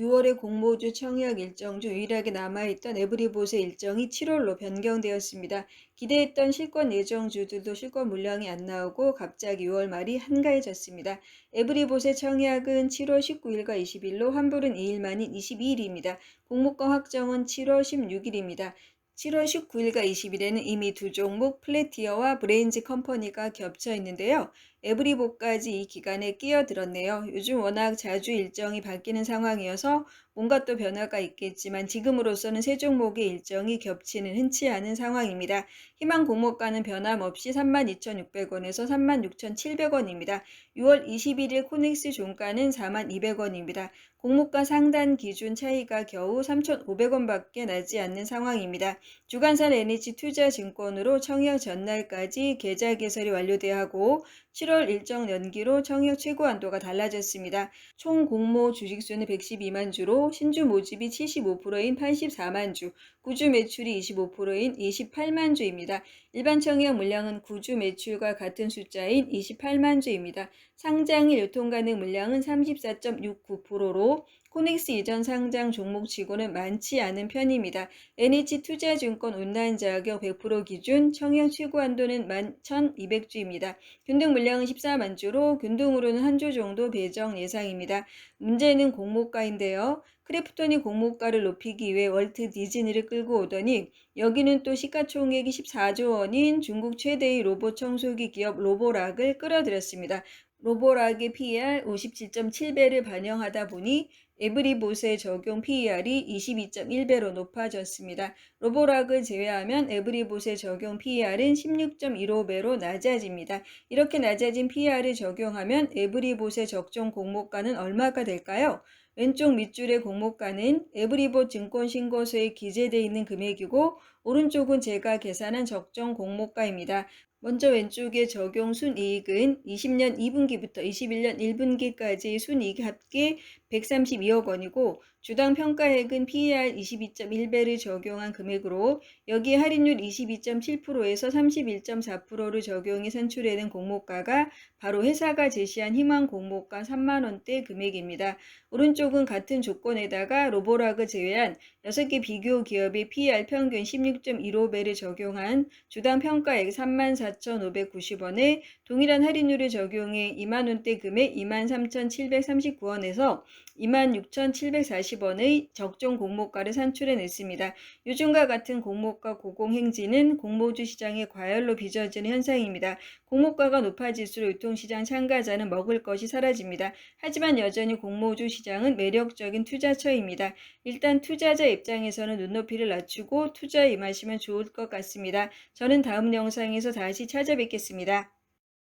6월의 공모주 청약 일정 중 유일하게 남아있던 에브리봇의 일정이 7월로 변경되었습니다. 기대했던 실권 예정주들도 실권 물량이 안 나오고 갑자기 6월 말이 한가해졌습니다. 에브리봇의 청약은 7월 19일과 20일로 환불은 2일 만인 22일입니다. 공모가 확정은 7월 16일입니다. 7월 19일과 20일에는 이미 두 종목 플래티어와 브레인즈 컴퍼니가 겹쳐 있는데요. 에브리봇까지 이 기간에 끼어들었네요. 요즘 워낙 자주 일정이 바뀌는 상황이어서 뭔가 또 변화가 있겠지만 지금으로서는 세 종목의 일정이 겹치는 흔치 않은 상황입니다. 희망 공모가는 변함없이 32,600원에서 36,700원입니다. 6월 21일 코넥스 종가는 42,200원입니다. 공모가 상단 기준 차이가 겨우 3,500원밖에 나지 않는 상황입니다. 주간산 NH 투자증권으로 청약 전날까지 계좌 개설이 완료되어 하고 7월 일정 연기로 청약 최고 한도가 달라졌습니다. 총 공모 주식수는 112만 주로 신주 모집이 75%인 84만 주, 구주 매출이 25%인 28만 주입니다. 일반 청약 물량은 구주 매출과 같은 숫자인 28만 주입니다. 상장일 유통 가능 물량은 34.69%로 코넥스 이전 상장 종목치고는 많지 않은 편입니다. NH 투자증권 온라인 자격 100% 기준 청약 최고 한도는 11,200주입니다. 균등 물량은 14만 주로 균등으로는 한 주 정도 배정 예상입니다. 문제는 공모가인데요. 크래프톤이 공모가를 높이기 위해 월트 디즈니를 끌고 오더니 여기는 또 시가총액이 14조 원인 중국 최대의 로봇 청소기 기업 로보락을 끌어들였습니다. 로보락의 PER 57.7배를 반영하다 보니 에브리봇의 적용 PER이 22.1배로 높아졌습니다. 로보락을 제외하면 에브리봇의 적용 PER은 16.15배로 낮아집니다. 이렇게 낮아진 PER을 적용하면 에브리봇의 적정 공모가는 얼마가 될까요? 왼쪽 밑줄의 공모가는 에브리봇 증권신고서에 기재되어 있는 금액이고 오른쪽은 제가 계산한 적정 공모가입니다. 먼저 왼쪽의 적용 순이익은 20년 2분기부터 21년 1분기까지의 순이익 합계 132억 원이고 주당 평가액은 PER 22.1배를 적용한 금액으로 여기에 할인율 22.7%에서 31.4%를 적용해 산출해낸 공모가가 바로 회사가 제시한 희망 공모가 3만 원대 금액입니다. 오른쪽은 같은 조건에다가 로보락을 제외한 6개 비교 기업의 PER 평균 16.15배를 적용한 주당 평가액 34,590원에 동일한 할인율을 적용해 2만 원대 금액 23,739원에서 26,740 원의 적정 공모가를 산출해 냈습니다. 요즘과 같은 공모가 고공행진은 공모주 시장의 과열로 빚어지는 현상입니다. 공모가가 높아질수록 유통시장 참가자는 먹을 것이 사라집니다. 하지만 여전히 공모주 시장은 매력적인 투자처입니다. 일단 투자자 입장에서는 눈높이를 낮추고 투자에 임하시면 좋을 것 같습니다. 저는 다음 영상에서 다시 찾아뵙겠습니다.